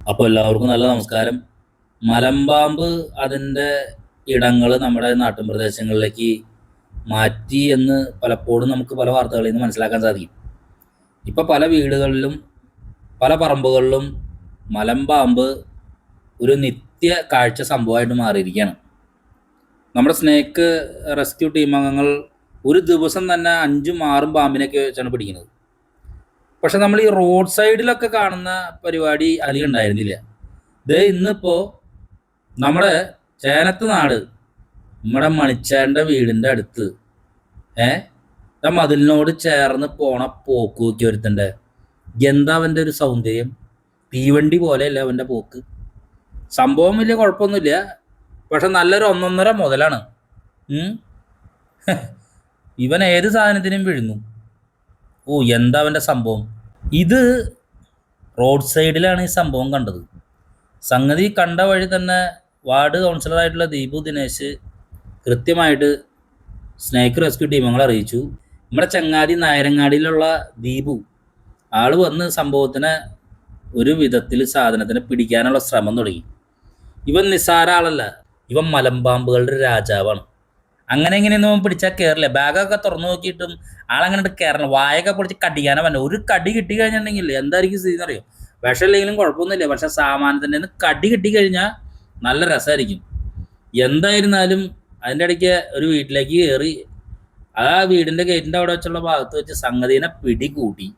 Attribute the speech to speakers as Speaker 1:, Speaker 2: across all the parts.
Speaker 1: അപ്പോൾ എല്ലാവർക്കും നല്ല നമസ്കാരം. മലമ്പാമ്പ് അതിന്റെ ഇടങ്ങൾ നമ്മുടെ നാട്ടിൻ പ്രദേശങ്ങളിലേക്ക് മാറ്റി എന്ന് പലപ്പോഴും നമുക്ക് പല വാർത്തകളിൽ നിന്ന് മനസ്സിലാക്കാൻ സാധിക്കും. ഇപ്പൊ പല വീടുകളിലും പല പറമ്പുകളിലും മലമ്പാമ്പ് ഒരു നിത്യ കാഴ്ച സംഭവമായിട്ട് മാറിയിരിക്കുകയാണ്. നമ്മുടെ സ്നേക്ക് റെസ്ക്യൂ ടീം അംഗങ്ങൾ ഒരു ദിവസം തന്നെ അഞ്ചും ആറും പാമ്പിനെയൊക്കെ വെച്ചാണ് പിടിക്കുന്നത്. പക്ഷെ നമ്മൾ ഈ റോഡ് സൈഡിലൊക്കെ കാണുന്ന പരിപാടി അധികം ഉണ്ടായിരുന്നില്ല. ഇത് ഇന്നിപ്പോ നമ്മുടെ ചേനത്ത് നാട് നമ്മുടെ മണിച്ചേന്റെ വീടിന്റെ അടുത്ത് ഏ? മതിലിനോട് ചേർന്ന് പോണ പോക്ക് നോക്കി ഒരുത്തന്റെ. എന്താ അവന്റെ ഒരു സൗന്ദര്യം? തീവണ്ടി പോലെയല്ല അവന്റെ പോക്ക്? സംഭവം വലിയ കുഴപ്പമൊന്നുമില്ല. പക്ഷെ നല്ലൊരു ഒന്നൊന്നര മുതലാണ്. ഇവൻ ഏത് സാധനത്തിനും വിഴുങ്ങും ഓ എന്താ അവന്റെ സംഭവം? ഇത് റോഡ് സൈഡിലാണ് ഈ സംഭവം കണ്ടത്. സംഗതി കണ്ട വഴി തന്നെ വാർഡ് കൗൺസിലറായിട്ടുള്ള ദീപു ദിനേശ് കൃത്യമായിട്ട് സ്നേക്ക് റെസ്ക്യൂ ടീമുകളെ അറിയിച്ചു. നമ്മുടെ ചങ്ങാതി നായരങ്ങാടിയിലുള്ള ദീപു ആൾ വന്ന് സംഭവത്തിനെ ഒരു വിധത്തിൽ സാധനത്തിനെ പിടിക്കാനുള്ള ശ്രമം തുടങ്ങി. ഇവൻ നിസ്സാര ആളല്ല ഇവൻ മലമ്പാമ്പുകളുടെ രാജാവാണ്. അങ്ങനെ എങ്ങനെയൊന്നും പിടിച്ചാൽ കയറില്ല ബാഗൊക്കെ തുറന്നു നോക്കിയിട്ടും ആളങ്ങനെ കയറണം വായൊക്കെ പൊളിച്ച് കടിക്കാനോ പറ്റില്ല ഒരു കടി കിട്ടി കഴിഞ്ഞിട്ടുണ്ടെങ്കിൽ എന്തായിരിക്കും സ്ഥിതി എന്നറിയോ? വിഷമില്ലെങ്കിലും കുഴപ്പമൊന്നുമില്ല. പക്ഷെ സാമാനത്തിന്റെ നിന്ന് കടി കിട്ടി കഴിഞ്ഞാൽ നല്ല രസമായിരിക്കും. എന്തായിരുന്നാലും അതിന്റെ ഇടയ്ക്ക് ഒരു വീട്ടിലേക്ക് കയറി ആ വീടിന്റെ ഗേറ്റിന്റെ അവിടെ വെച്ചുള്ള ഭാഗത്ത് വെച്ച് സംഗതിനെ പിടികൂടി.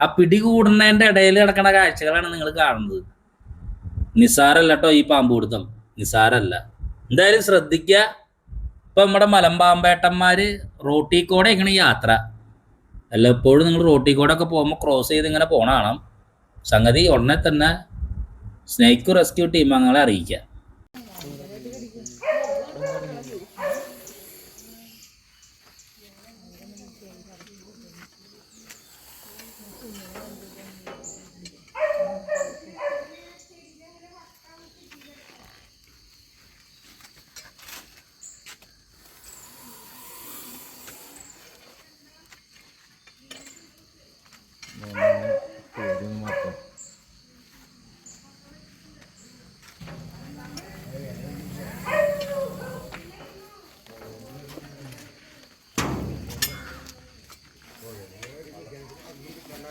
Speaker 1: ആ പിടികൂടുന്നതിന്റെ ഇടയിൽ കിടക്കുന്ന കാഴ്ചകളാണ് നിങ്ങൾ കാണുന്നത്. നിസാരല്ല കേട്ടോ ഈ പാമ്പ് കൊടുത്തം നിസാരല്ല. എന്തായാലും ശ്രദ്ധിക്കുക. ഇപ്പൊ നമ്മുടെ മലമ്പാമ്പേട്ടന്മാര് റോട്ടി കൂടെ ഇങ്ങനെ യാത്ര. എപ്പോഴും നിങ്ങൾ റോട്ടി കൂടെ ഒക്കെ പോകുമ്പോൾ ക്രോസ് ചെയ്ത് ഇങ്ങനെ പോണ സംഗതി ഉടനെ തന്നെ സ്നേക്ക് റെസ്ക്യൂ ടീം അങ്ങളെ അറിയിക്കുക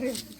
Speaker 2: sufre.